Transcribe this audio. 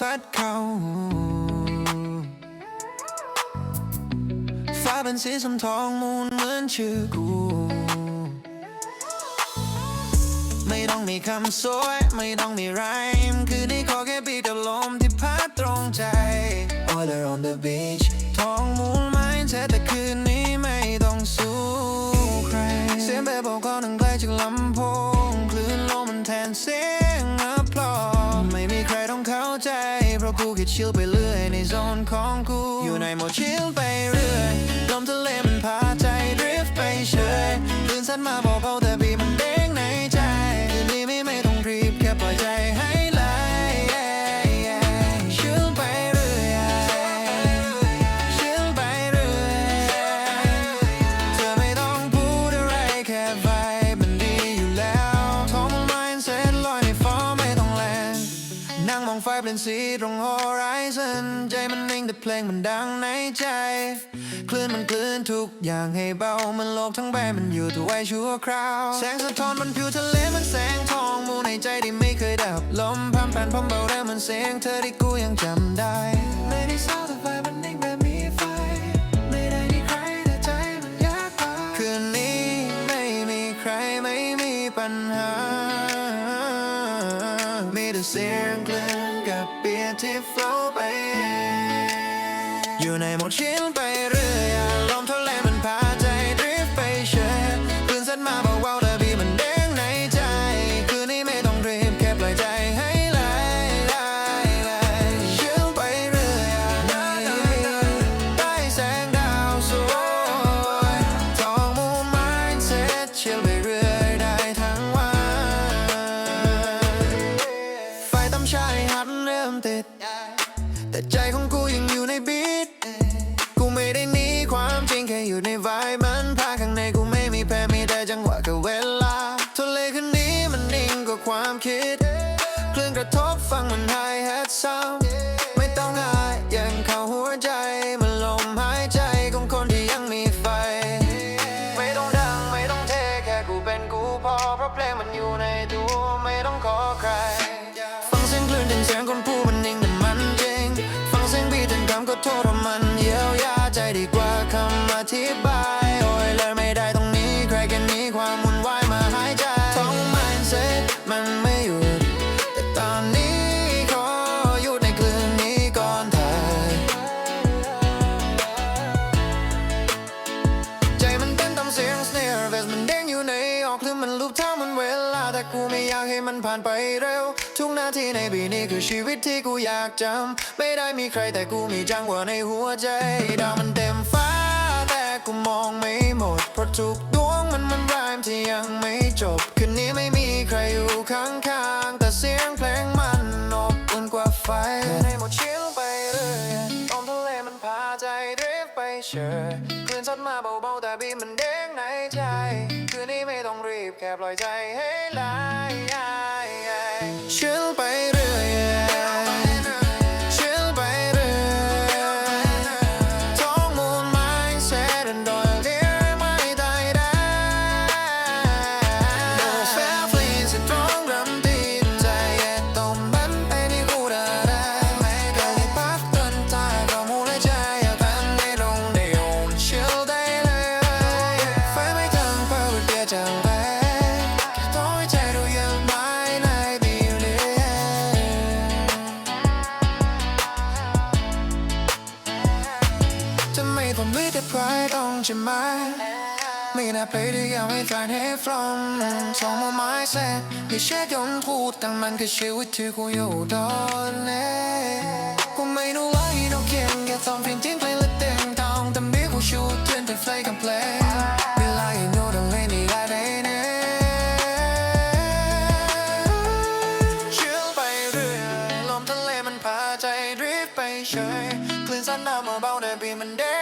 ซัดเขาฟ้าเป็นสีสมทองมูนเหมือนชื่อกู ไม่ต้องมีคำสวย ไม่ต้องมีไรม์คือนี่ขอแค่บีกับลมที่พัดตรงใจ Order on the beach ท้องมูลไม้แท้แต่คืนนี้ไม่ต้องสู้ใคร เสียงแบบบอกก็นังไกลจากลำโพง เพราะกูคิดชิลไปเรื่อยในโซนของกู อยู่ในโหมดชิลไปเรื่อยลมทะเลมันพาใจดริฟต์ไปเฉยคลื่นสั้นมาบอกเขา นั่งมองไฟเปลี่ยนสีตรง horizon ใจมันนิ่งแต่เพลงมันดังในใจ คลื่นมันคลื่นทุกอย่างให้เบา มันโลกทั้งใบมันอยู่ตัวไว้ชั่วคราว แสงสะท้อนบนผิวทะเลมันแสงทองมูในใจที่ไม่เคยดับ ลมพัมแผ่นพรมเบาแล้วมันเสียงเธอที่กูยังจำได้ไม่ได้ มีแต่เสียงคลื่นกับเบียร์ที่ flow ไปอยู่ในโหมดชิลไปเรื่อย อยู่ในวายมันพาข้างในกูไม่มีแพ้มีแต่จังหวะกับเวลาทะเลคืนนี้มันนิ่งกว่าความคิดคลื่นกระทบฟังมันไฮแฮทซาวไม่ต้องอายยังเข้าหัวใจมันลมหายใจของคนที่ยังมีไฟ ไม่ต้องดังไม่ต้องเทแค่กูเป็นกูพอเพราะเพลงมันอยู่ในตัวไม่ต้องขอใคร ฟังเสียงคลื่นถึงเสียงคนพูดมันนิ่งแต่มันจริง ฟังเสียงบีทถึงคำก็โทษว่ามัน ธิบาย โอ้ยเลยไม่ได้ตรงนี้ ใครแค่นี้ความวุ่นวายมาหายใจท้อง mindset มันไม่หยุด แต่ตอนนี้ขอหยุดในคลื่นนี้ก่อนถ่ายใจมันเต้นตามเสียง snare bass มันเด้งอยู่ในออกหรือมันลูบเท่ามันเวลา แต่กูไม่อยากให้มันผ่านไปเร็ว ทุกนาทีในปีนี้คือชีวิตที่กูอยากจำไม่ได้มีใครแต่กูมีจังหวะในหัวใจดาวมันเต็ม กูมองไม่หมด เพราะทุกดวงมันมันรายที่ยังไม่จบ คืนนี้ไม่มีใครอยู่ข้างๆ แต่เสียงเพลงมันอบอุ่นกว่าไฟในหมดชิลไปเรื่อยลมทะเลมันพาใจดริฟไปเฉยคลื่นซัดมาเบาๆแต่บีมันเด้งในใจ คืนนี้ไม่ต้องรีบแค่ปล่อยใจให้ไหลชิลไป ใช่ไหมไม่น่าเพลย์ที่ยังไม่ฝันให้ from สองมือไม้แสนไม่ใช่ยนพูดแต่มันคือชีวิตที่กูอยู่ตอนนี้กูไม่รู้ว่าที่เราเขียนแค่ต้องเพียงทิ้งเพลงและเต็มทองแต่มีกูชูเตือนแต่เพลงกับเพลงเวลาอยู่โน่นต้องเล่นอีกอะไรเนี่ยชิลไปเรื่อยลมทะเลมันพาใจดริฟต์ไปเฉยคลื่นซัดน้ำมาเบาแต่บีทมันเด้